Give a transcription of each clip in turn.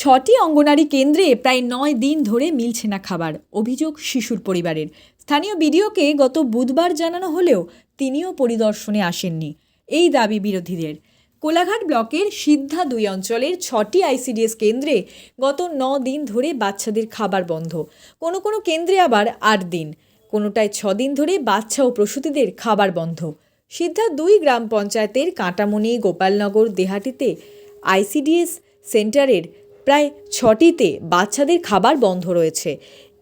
ছটি অঙ্গনারী কেন্দ্রে প্রায় নয় দিন ধরে মিলছে না খাবার, অভিযোগ শিশুর পরিবারের। স্থানীয় বিডিওকে গত বুধবার জানানো হলেও তিনিও পরিদর্শনে আসেননি। এই দাবি বিরোধীদের। কোলাঘাট ব্লকের সিদ্ধা দুই অঞ্চলের ছটি আইসিডিএস কেন্দ্রে গত ন দিন ধরে বাচ্চাদের খাবার বন্ধ। কোনো কোনো কেন্দ্রে আবার আট দিন। কোনোটায় ছ দিন ধরে বাচ্চা ও প্রসূতিদের খাবার বন্ধ। সিদ্ধা দুই গ্রাম পঞ্চায়েতের কাঁটামণি, গোপালনগর, দেহাটিতে আইসিডিএস সেন্টারের প্রায় ছটিতে বাচ্চাদের খাবার বন্ধ রয়েছে।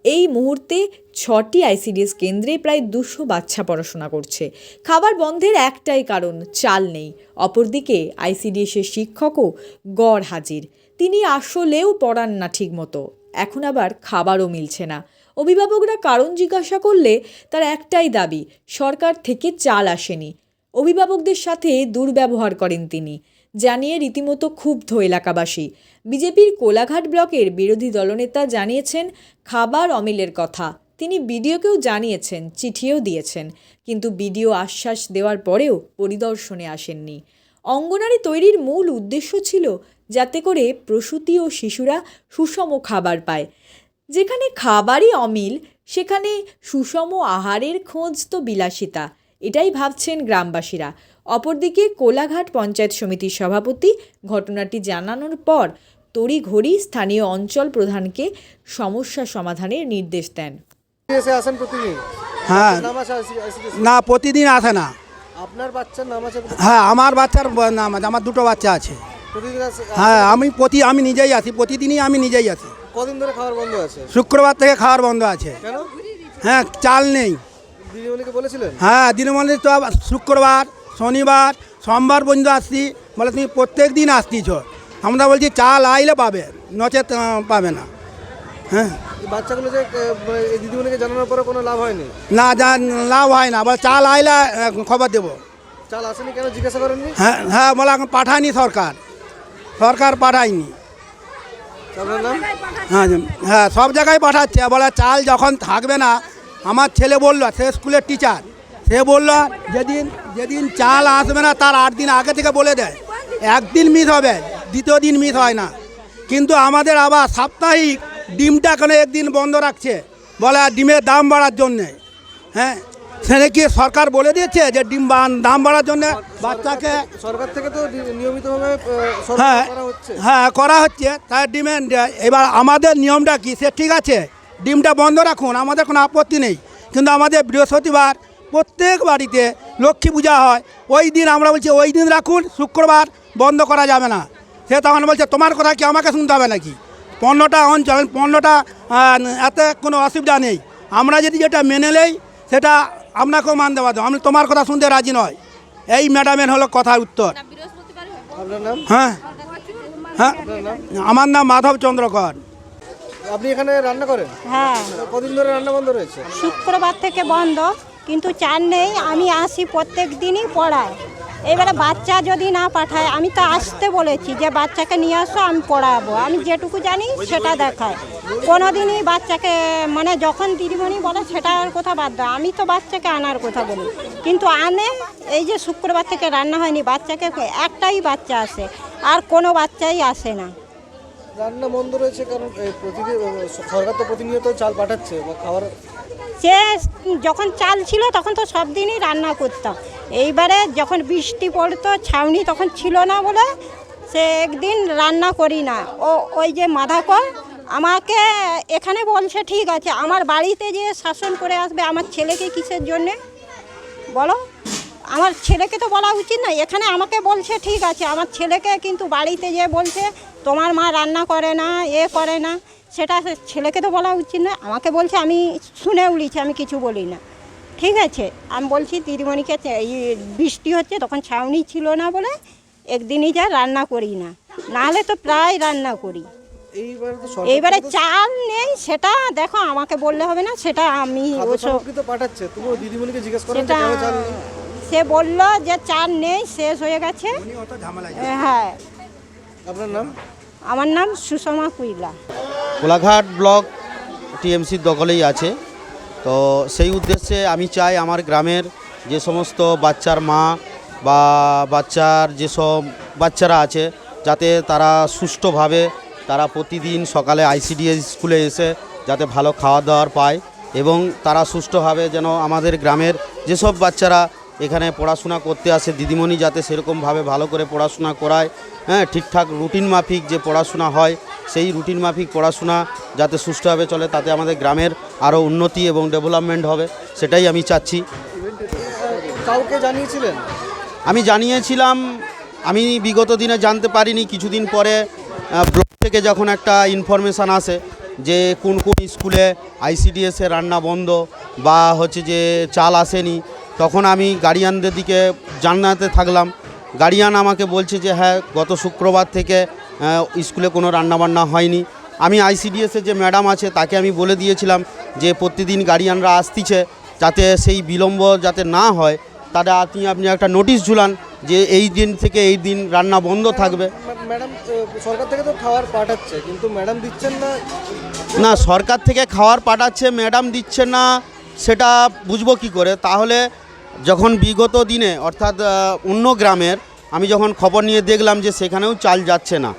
এই মুহূর্তে ছটি আইসিডিএস কেন্দ্রে প্রায় দুশো বাচ্চা পড়াশোনা করছে। খাবার বন্ধের একটাই কারণ, চাল নেই। অপরদিকে আইসিডিএসের শিক্ষকও গড় হাজির। তিনি আসলেও পড়ান না ঠিকমতো। এখন আবার খাবারও মিলছে না। অভিভাবকরা কারণ জিজ্ঞাসা করলে তার একটাই দাবি, সরকার থেকে চাল আসেনি। অভিভাবকদের সাথে দুর্ব্যবহার করেন তিনি। জানিয়ে রীতিমতো ক্ষুব্ধ এলাকাবাসী। বিজেপির কোলাঘাট ব্লকের বিরোধী দলনেতা জানিয়েছেন, খাবার অমিলের কথা। তিনি বিডিওকেও জানিয়েছেন, চিঠিও দিয়েছেন, কিন্তু বিডিও আশ্বাস দেওয়ার পরেও পরিদর্শনে আসেননি। অঙ্গনারী তৈরির মূল উদ্দেশ্য ছিল যাতে করে প্রসূতি ও শিশুরা সুষম খাবার পায়। যেখানে খাবারই অমিল, সেখানে সুষম আহারের খোঁজ তো বিলাসিতা। এটাই ভাবছেন গ্রামবাসীরা। অপরদিকে কোলাঘাট পঞ্চায়েত সমিতির সভাপতি ঘটনাটি জানানোর পর তড়িঘড়ি স্থানীয় অঞ্চল প্রধানকে সমস্যা সমাধানের নির্দেশ দেন। আসেন প্রতিদিন? হ্যাঁ। আছে না প্রতিদিন আসে না। আপনার বাচ্চার নাম আছে হ্যাঁ আমার বাচ্চার নাম আছে আমার দুটো বাচ্চা আছে। হ্যাঁ আমি প্রতি আমি নিজেই আসি প্রতিদিনই আমি নিজেই আসি কদিন ধরে খাবার বন্ধ আছে? শুক্রবার থেকে খাওয়ার বন্ধ আছে। হ্যাঁ চাল নেই। দিদিমণিকে বলেছিলেন? হ্যাঁ দিনমন্দির তো আবার শুক্রবার শনিবার সোমবার পর্যন্ত আসছি। বলে তুমি প্রত্যেক দিন আসতিছ আমরা বলছি চাল আইলে পাবে নচেত পাবে না। হ্যাঁ। বাচ্চাগুলো যে আহ, এই দিদিমণিকে জানানোর পরে কোনো লাভ হয়নি? না লাভ হয় না। বলে চাল আইলে খবর দেবো। চাল আসেনি কেন? জিজ্ঞাসা করেননি? হ্যাঁ হ্যাঁ বলে এখন পাঠায়নি সরকার। সরকার পাঠায়নি। হ্যাঁ হ্যাঁ সব জায়গায় পাঠাচ্ছে। বলে চাল যখন থাকবে না আমার ছেলে বলল সে স্কুলের টিচার সে বলল যেদিন যেদিন চাল আসবে না তার আট দিন আগে থেকে বলে দেয় একদিন মিস হবে দ্বিতীয় দিন মিস হয় না। কিন্তু আমাদের আবার সাপ্তাহিক ডিমটা কেন একদিন বন্ধ রাখছে? বলে ডিমের দাম বাড়ার জন্যে। হ্যাঁ? সেটা কি সরকার বলে দিয়েছে যে ডিম দাম বাড়ার জন্য বাচ্চাকে সরকার থেকে তো নিয়মিতভাবে হ্যাঁ হ্যাঁ করা হচ্ছে। তার ডিমেন্ড এবার আমাদের নিয়মটা কি? সে ঠিক আছে? ডিমটা বন্ধ রাখুন আমাদের কোনো আপত্তি নেই। কিন্তু আমাদের বৃহস্পতিবার প্রত্যেক বাড়িতে লক্ষ্মী পূজা হয়। ওই দিন আমরা বলছি ওই দিন রাখুন শুক্রবার বন্ধ করা যাবে না। সে তখন বলছে তোমার কথা কি আমাকে শুনতে হবে নাকি? পণ্যটা অঞ্চল পণ্যটা এতে কোনো অসুবিধা নেই। আমরা যদি যেটা মেনে নেই সেটা আপনাকেও মানতে বাধ্য। আমি তোমার কথা শুনতে রাজি নয়। এই ম্যাডামের হলো কথার উত্তর। হ্যাঁ। হ্যাঁ। আমার নাম মাধব চন্দ্রকর। আপনি এখানে রান্না করেন? হ্যাঁ। কদিন ধরে রান্না বন্ধ রয়েছে? শুক্রবার থেকে বন্ধ কিন্তু চার নেই আমি আসি প্রত্যেক দিনই পড়াই এবারে বাচ্চা যদি না পাঠায় আমি তো আসতে বলেছি যে বাচ্চাকে নিয়ে আসো আমি পড়াবো। আমি যেটুকু জানি সেটা দেখায়। কোনো দিনই বাচ্চাকে মানে যখন দিদিমণি বলে সেটার কথা বাদ দাও। আমি তো বাচ্চাকে আনার কথা বলি। কিন্তু আনে এই যে শুক্রবার থেকে রান্না হয়নি বাচ্চাকে একটাই বাচ্চা আসে আর কোনো বাচ্চাই আসে না। রান্না রয়েছে? কারণ সরকার তো প্রতিনিয়ত চাল পাঠাচ্ছে বা খাবার। সে যখন চাল ছিল, তখন তো সব দিনই রান্না করতাম। এইবারে যখন বৃষ্টি পড়তো, ছাউনি তখন ছিল না বলে সে একদিন রান্না করি না। ও, ওই যে মাধাকর আমাকে এখানে বলছে, ঠিক আছে, আমার বাড়িতে যে শাসন করে আসবে, আমার ছেলেকে কিসের জন্যে? বলো, আমার ছেলেকে তো বলা উচিত না। এখানে আমাকে বলছে, ঠিক আছে, আমার ছেলেকে কিন্তু বাড়িতে যে বলছে তোমার মা রান্না করে না এ করে না সেটা ছেলেকে তো বলা উচিত না আমাকে বলছে আমি শুনে উড়িছি আমি কিছু বলি না। ঠিক আছে আমি বলছি দিদিমণিকে বৃষ্টি হচ্ছে তখন ছাউনি ছিল না বলে একদিনই যা রান্না করি না নাহলে তো প্রায় রান্না করি। এইবারে চাল নেই সেটা দেখো আমাকে বললে হবে না সেটা আমি পাঠাচ্ছে দিদিমণিকে জিজ্ঞেস? সে বলল যে চাল নেই শেষ হয়ে গেছে। হ্যাঁ। আপনার নাম? আমার নাম সুষমা কুইলা। কোলাঘাট ব্লক টিএমসির দখলেই আছে। তো সেই উদ্দেশ্যে আমি চাই আমার গ্রামের যে সমস্ত বাচ্চার মা বা বাচ্চার যেসব বাচ্চারা আছে, যাতে তারা সুষ্ঠুভাবে তারা প্রতিদিন সকালে আইসিডিএস স্কুলে এসে যাতে ভালো খাওয়া দাওয়ার পায় এবং তারা সুষ্ঠুভাবে যেন আমাদের গ্রামের যেসব বাচ্চারা এখানে পড়াশোনা করতে আসে দিদিমণি যাতে সেরকমভাবে ভালো করে পড়াশোনা করায় হ্যাঁ ঠিকঠাক রুটিন মাফিক যে পড়াশোনা হয় সেই রুটিন মাফিক পড়াশোনা যাতে সুষ্ঠুভাবে চলে তাতে আমাদের গ্রামের আরও উন্নতি এবং ডেভেলপমেন্ট হবে সেটাই আমি চাচ্ছি। কাউকে জানিয়েছিলেন? আমি জানিয়েছিলাম আমি বিগত দিনে জানতে পারিনি কিছুদিন পরে ব্লক থেকে যখন একটা ইনফরমেশান আসে যে কোন কোন স্কুলে আইসিডিএসে রান্না বন্ধ বা হচ্ছে যে চাল আসেনি তখন আমি গার্ডিয়ানদের দিকে জানাতে থাকলাম। গার্ডিয়ান আমাকে বলছে যে হ্যাঁ গত শুক্রবার থেকে স্কুলে কোনো রান্নাবান্না হয়নি। আমি আইসিডিএসের যে ম্যাডাম আছে তাকে আমি বলে দিয়েছিলাম যে প্রতিদিন গার্ডিয়ানরা আসতিছে যাতে সেই বিলম্ব যাতে না হয় তাহলে আপনি আপনি একটা নোটিশ ঝুলান যে এই দিন থেকে এই দিন রান্না বন্ধ থাকবে। ম্যাডাম সরকার থেকে তো খাবার পাঠাচ্ছে কিন্তু ম্যাডাম দিচ্ছেন না। না সরকার থেকে খাবার পাঠাচ্ছে ম্যাডাম দিচ্ছে না সেটা বুঝব কি করে? তাহলে যখন বিগত দিনে অর্থাৎ অন্য গ্রামের আমি যখন খবর নিয়ে দেখলাম যে সেখানেও চাল যাচ্ছে না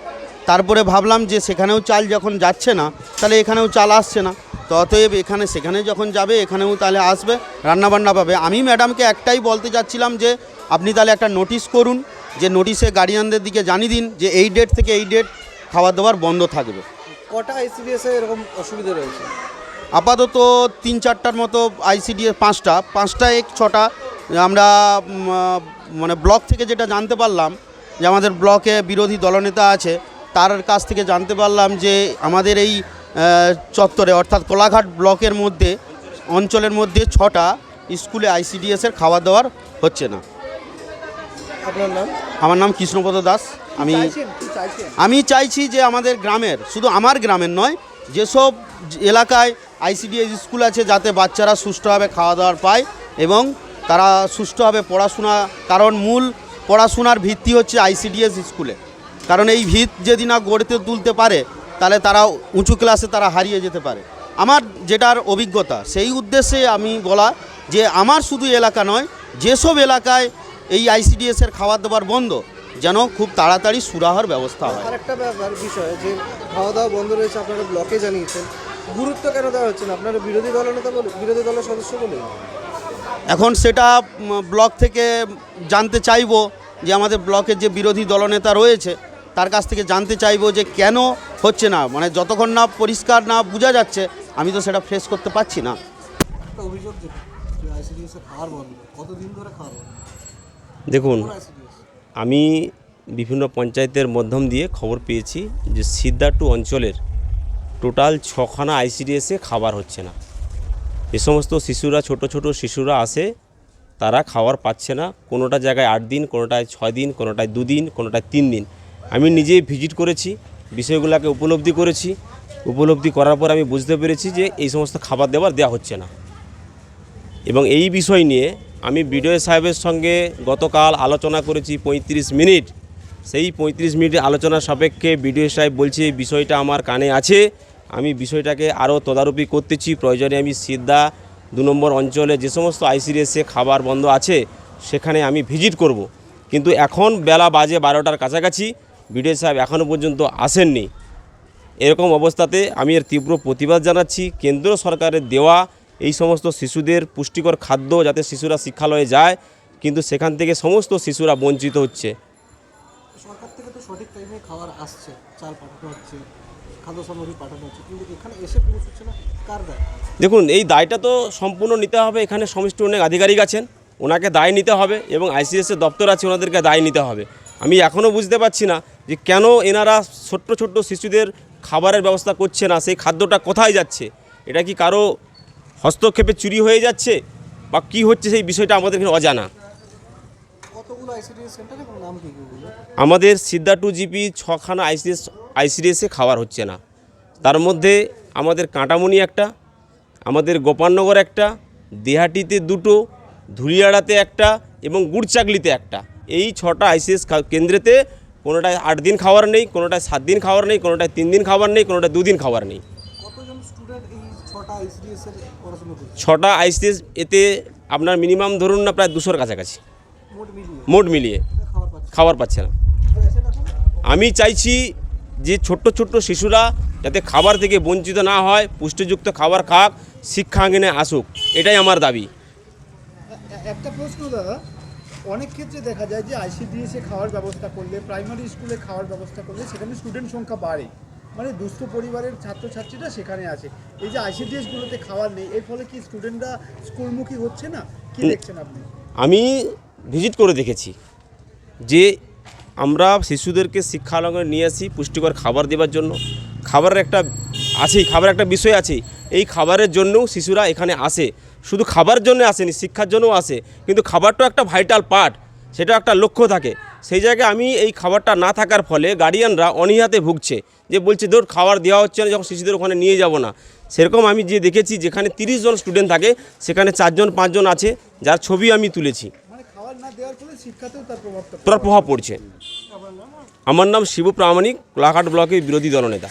তারপরে ভাবলাম যে সেখানেও চাল যখন যাচ্ছে না তাহলে এখানেও চাল আসছে না। তো অতএব এখানে সেখানে যখন যাবে এখানেও তাহলে আসবে রান্নাবান্না পাবে। আমি ম্যাডামকে একটাই বলতে চাচ্ছিলাম যে আপনি তাহলে একটা নোটিশ করুন যে নোটিশে গার্ডিয়ানদের দিকে জানিয়ে দিন যে এই ডেট থেকে এই ডেট খাবার দাবার বন্ধ থাকবে। কটা আইসিডিএস এরকম অসুবিধা রয়েছে? আপাতত তিন চারটার মতো আইসিডিএস পাঁচটা পাঁচটা এক ছটা আমরা মানে ব্লক থেকে যেটা জানতে পারলাম যে আমাদের ব্লকে বিরোধী দলনেতা আছে তার কাছ থেকে জানতে পারলাম যে আমাদের এই চত্বরে অর্থাৎ কোলাঘাট ব্লকের মধ্যে অঞ্চলের মধ্যে ছটা স্কুলে আইসিডিএসের খাবার দাওয়ার হচ্ছে না। আপনার নাম? আমার নাম কৃষ্ণপদ দাস। আমি আমি চাইছি যে আমাদের গ্রামের শুধু আমার গ্রামের নয় যেসব এলাকায় আইসিডিএস স্কুল আছে যাতে বাচ্চারা সুষ্ঠুভাবে খাওয়া দাওয়ার পায় এবং তারা সুষ্ঠুভাবে পড়াশোনা, কারণ মূল পড়াশোনার ভিত্তি হচ্ছে আইসিডিএস স্কুলে। কারণ এই ভিত যদি না গড়তে তুলতে পারে, তাহলে তারা উঁচু ক্লাসে তারা হারিয়ে যেতে পারে। আমার যেটার অভিজ্ঞতা, সেই উদ্দেশ্যে আমি বলা যে আমার শুধু এলাকা নয়, যেসব এলাকায় এই আইসিডিএসের খাবার দাবার বন্ধ, যেন খুব তাড়াতাড়ি সুরাহার ব্যবস্থা হয়। আর একটা ব্যাপার, বিষয় যে খাওয়া দাওয়া বন্ধ রয়েছে, আপনারা ব্লকে জানিয়েছেন। গুরুত্ব কেন দেওয়া হচ্ছে না? আপনারা বিরোধী দলনেতা বলে, বিরোধী দলের সদস্য বলে এখন সেটা ব্লক থেকে জানতে চাইব যে আমাদের ব্লকের যে বিরোধী দলনেতা রয়েছে তার কাছ থেকে জানতে চাইব যে কেন হচ্ছে না? মানে যতক্ষণ না পরিষ্কার না বোঝা যাচ্ছে আমি তো সেটা ফেস করতে পারছি না। দেখুন আমি বিভিন্ন পঞ্চায়েতের মাধ্যম দিয়ে খবর পেয়েছি যে সিদ্ধাটু অঞ্চলের টোটাল ছখানা আইসিডিএসে খাবার হচ্ছে না। যে সমস্ত শিশুরা, ছোট ছোট শিশুরা আসে, তারা খাওয়ার পাচ্ছে না। কোনোটা জায়গায় আট দিন, কোনোটায় ছয় দিন, কোনোটায় দুদিন কোনোটায় তিন দিন। আমি নিজেই ভিজিট করেছি, বিষয়গুলোকে উপলব্ধি করেছি। উপলব্ধি করার পর আমি বুঝতে পেরেছি যে এই সমস্ত খাবার দেওয়ার দেওয়া হচ্ছে না। এবং এই বিষয় নিয়ে আমি বিডিও সাহেবের সঙ্গে গতকাল আলোচনা করেছি পঁয়ত্রিশ মিনিট। সেই পঁয়ত্রিশ মিনিটের আলোচনা সাপেক্ষে বিডিও সাহেব বলছে বিষয়টা আমার কানে আছে। আমি বিষয়টাকে আরও তদারকি করতেছি। প্রয়োজনে আমি সিদ্ধা দু নম্বর অঞ্চলে যে সমস্ত আইসিডিএসে খাবার বন্ধ আছে, সেখানে আমি ভিজিট করব। কিন্তু এখন বেলা বাজে বারোটার কাছাকাছি। বিডিও সাহেব এখনও পর্যন্ত আসেননি। এরকম অবস্থাতে আমি এর তীব্র প্রতিবাদ জানাচ্ছি। কেন্দ্র সরকারের দেওয়া এই সমস্ত শিশুদের পুষ্টিকর খাদ্য যাতে শিশুরা শিক্ষালয়ে যায়, কিন্তু সেখান থেকে সমস্ত শিশুরা বঞ্চিত হচ্ছে। সরকার থেকে তো সঠিক টাইমে খাবার আসছে, চাল পাঠানো হচ্ছে। দেখুন, এই দায়টা তো সম্পূর্ণ নিতে হবে। এখানে সমষ্টি অনেক আধিকারিক আছেন, ওনাকে দায় নিতে হবে এবং আইসিএসের দপ্তর আছে, ওনাদেরকে দায় নিতে হবে। আমি এখনও বুঝতে পারছি না যে কেন এনারা ছোট্ট ছোট্ট শিশুদের খাবারের ব্যবস্থা করছে না, সেই খাদ্যটা কোথায় যাচ্ছে? এটা কি কারও হস্তক্ষেপে চুরি হয়ে যাচ্ছে? বা কি হচ্ছে সেই বিষয়টা আমাদের অজানা কতগুলো আইসিডিএস সেন্টার এবং নাম কি কি ওগুলো আমাদের সিদ্ধা টু জিপি ছখানা আইসিএস আইসিডিএসে খাবার হচ্ছে না। তার মধ্যে আমাদের কাঁটামণি একটা আমাদের গোপালনগর একটা দেহাটিতে দুটো ধুলিয়াড়াতে একটা এবং গুড়চাকলিতে একটা। এই ছটা আইসিএস কেন্দ্রেতে কোনোটায় আট দিন খাবার নেই কোনোটায় সাত দিন খাবার নেই কোনোটায় তিন দিন খাবার নেই কোনোটায় দুদিন খাবার নেই। ছটা আইসিডিএস ছটা আইসিএস এতে আপনার মিনিমাম ধরুন না প্রায় দুশোর কাছাকাছি। মোট মিলিয়ে? খাবার পাচ্ছে না আমি চাইছি যে ছোট্ট ছোট্ট শিশুরা যাতে খাবার থেকে বঞ্চিত না হয় পুষ্টিযুক্ত খাবার খাক শিক্ষাঙ্গনে আসুক। এটাই আমার দাবি। একটা প্রশ্ন দাদা অনেক ক্ষেত্রে দেখা যায় যে আইসিডিএসে খাওয়ার ব্যবস্থা করলে প্রাইমারি স্কুলে খাওয়ার ব্যবস্থা করলে সেখানে স্টুডেন্ট সংখ্যা বাড়ে। মানে দুস্থ পরিবারের ছাত্রছাত্রীরা সেখানে আছে। এই যে আইসিডিএসগুলোতে খাওয়ার নেই এর ফলে কি স্টুডেন্টরা স্কুলমুখী হচ্ছে না? কি দেখছেন আপনি? আমি ভিজিট করে দেখেছি যে আমরা শিশুদেরকে শিক্ষালয়ে নিয়ে আসি, পুষ্টিকর খাবার দেওয়ার জন্য। খাবারের একটা আছেই খাবার একটা বিষয় আছে এই খাবারের জন্যও শিশুরা এখানে আসে। শুধু খাবার জন্য আসেনি, শিক্ষার জন্যও আসে। কিন্তু খাবারটাও একটা ভাইটাল পার্ট সেটা একটা লক্ষ্য থাকে। সেই জায়গায় আমি এই খাবারটা না থাকার ফলে গার্ডিয়ানরা অনীহাতে ভুগছে। যে বলছে, ধর, খাবার দেওয়া হচ্ছে না, যখন শিশুদের ওখানে নিয়ে যাব না। সেরকম আমি যে দেখেছি, যেখানে তিরিশ জন স্টুডেন্ট থাকে, সেখানে চারজন, পাঁচজন আছে, যার ছবি আমি তুলেছি। তার প্রভাব পড়ছে। আমার নাম শিব প্রামাণিক কোলাঘাট ব্লকের বিরোধী দলনেতা।